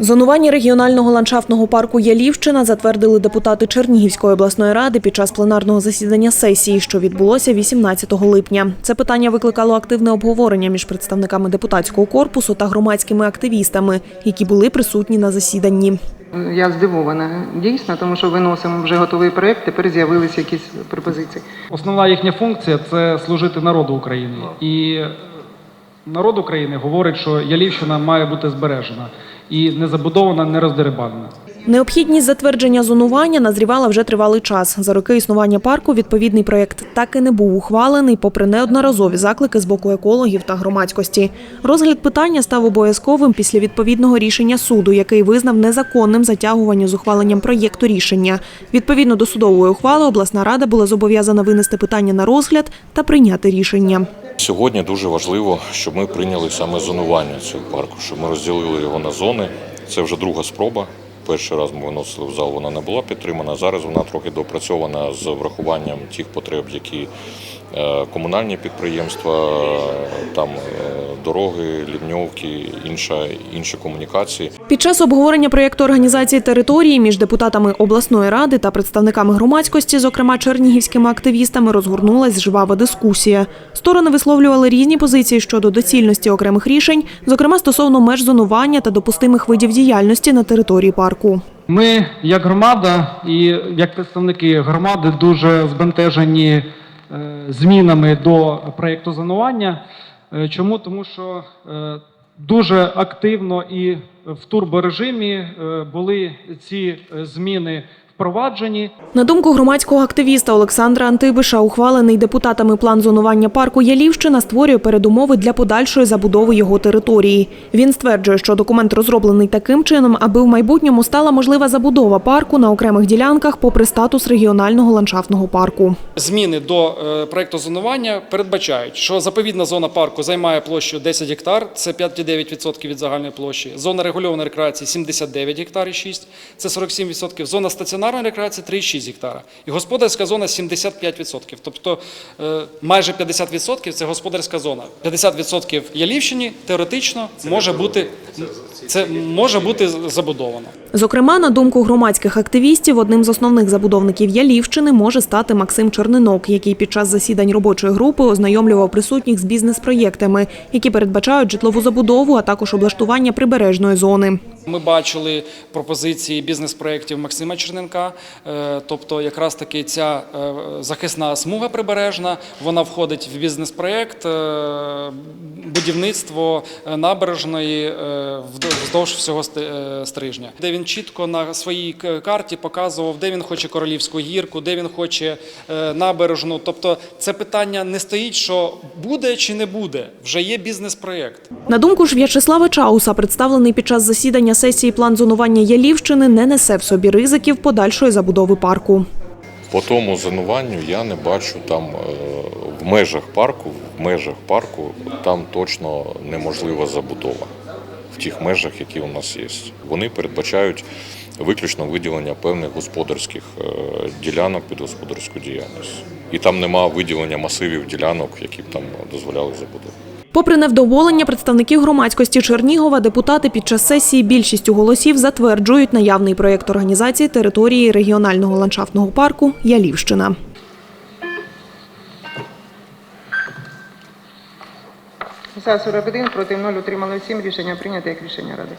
Зонування регіонального ландшафтного парку Ялівщина затвердили депутати Чернігівської обласної ради під час пленарного засідання сесії, що відбулося 18 липня. Це питання викликало активне обговорення між представниками депутатського корпусу та громадськими активістами, які були присутні на засіданні. Я здивована дійсно, тому що виносимо вже готовий проект, тепер з'явилися якісь пропозиції. Основна їхня функція це служити народу України. І народ України говорить, що Ялівщина має бути збережена і не забудована, не роздерибанена. Необхідність затвердження зонування назрівала вже тривалий час. За роки існування парку відповідний проєкт так і не був ухвалений, попри неодноразові заклики з боку екологів та громадськості. Розгляд питання став обов'язковим після відповідного рішення суду, який визнав незаконним затягування з ухваленням проєкту рішення. Відповідно до судової ухвали, обласна рада була зобов'язана винести питання на розгляд та прийняти рішення. Сьогодні дуже важливо, щоб ми прийняли саме зонування цього парку, щоб ми розділили його на зони. Це вже друга спроба. Перший раз ми виносили в зал, вона не була підтримана. Зараз вона трохи допрацьована з врахуванням тих потреб, які е, комунальні підприємства, там е, дороги, лівньовки, інша, інші комунікації. Під час обговорення проєкту організації території між депутатами обласної ради та представниками громадськості, зокрема чернігівськими активістами, розгорнулась жвава дискусія. Сторони висловлювали різні позиції щодо доцільності окремих рішень, зокрема стосовно меж зонування та допустимих видів діяльності на території парку. Ми, як громада і як представники громади, дуже збентежені е, змінами до проєкту зонування. Е, Чому? Тому що е, дуже активно і в турборежимі е, були ці зміни впроваджені. На думку громадського активіста Олександра Антибиша, ухвалений депутатами план зонування парку Ялівщина створює передумови для подальшої забудови його території. Він стверджує, що документ розроблений таким чином, аби в майбутньому стала можлива забудова парку на окремих ділянках, попри статус регіонального ландшафтного парку. Зміни до е, проекту зонування передбачають, що заповідна зона парку займає площу 10 гектар, це 5,9% від загальної площі. Зона регульованої рекреації 79 гектар і 6, це 47%. Зона стаціонарної рекреації 3,6 гектара. І господарська зона 75%. Тобто е, майже 50% це господарська зона. 50% Ялівщині теоретично може бути, це може бути забудовано. Зокрема, на думку громадських активістів, одним з основних забудовників Ялівщини може стати Максим Чернинок, який під час засідань робочої групи ознайомлював присутніх з бізнес-проєктами, які передбачають житлову забудову, а також облаштування прибережної зони. Ми бачили пропозиції бізнес-проєктів Максима Черненка, е, тобто якраз таки ця е, захисна смуга прибережна, вона входить в бізнес-проєкт е, будівництво набережної вздовж всього стрижня, де він чітко на своїй карті показував, де він хоче королівську гірку, де він хоче е, набережну. Тобто це питання не стоїть, що буде чи не буде, вже є бізнес-проєкт. На думку ж В'ячеслава Чауса, представлений під час засідання сесії план зонування Ялівщини не несе в собі ризиків подальшої забудови парку. По тому зонуванню я не бачу там е, в межах парку, в межах парку там точно неможлива забудова в тих межах, які у нас є. Вони передбачають виключно виділення певних господарських е, ділянок під господарську діяльність. І там нема виділення масивів ділянок, які б там дозволяли забудову. Попри невдоволення представників громадськості Чернігова, депутати під час сесії більшістю голосів затверджують наявний проєкт організації території регіонального ландшафтного парку Ялівщина. За 41, проти 0, утримали 7. Рішення прийнято як рішення ради.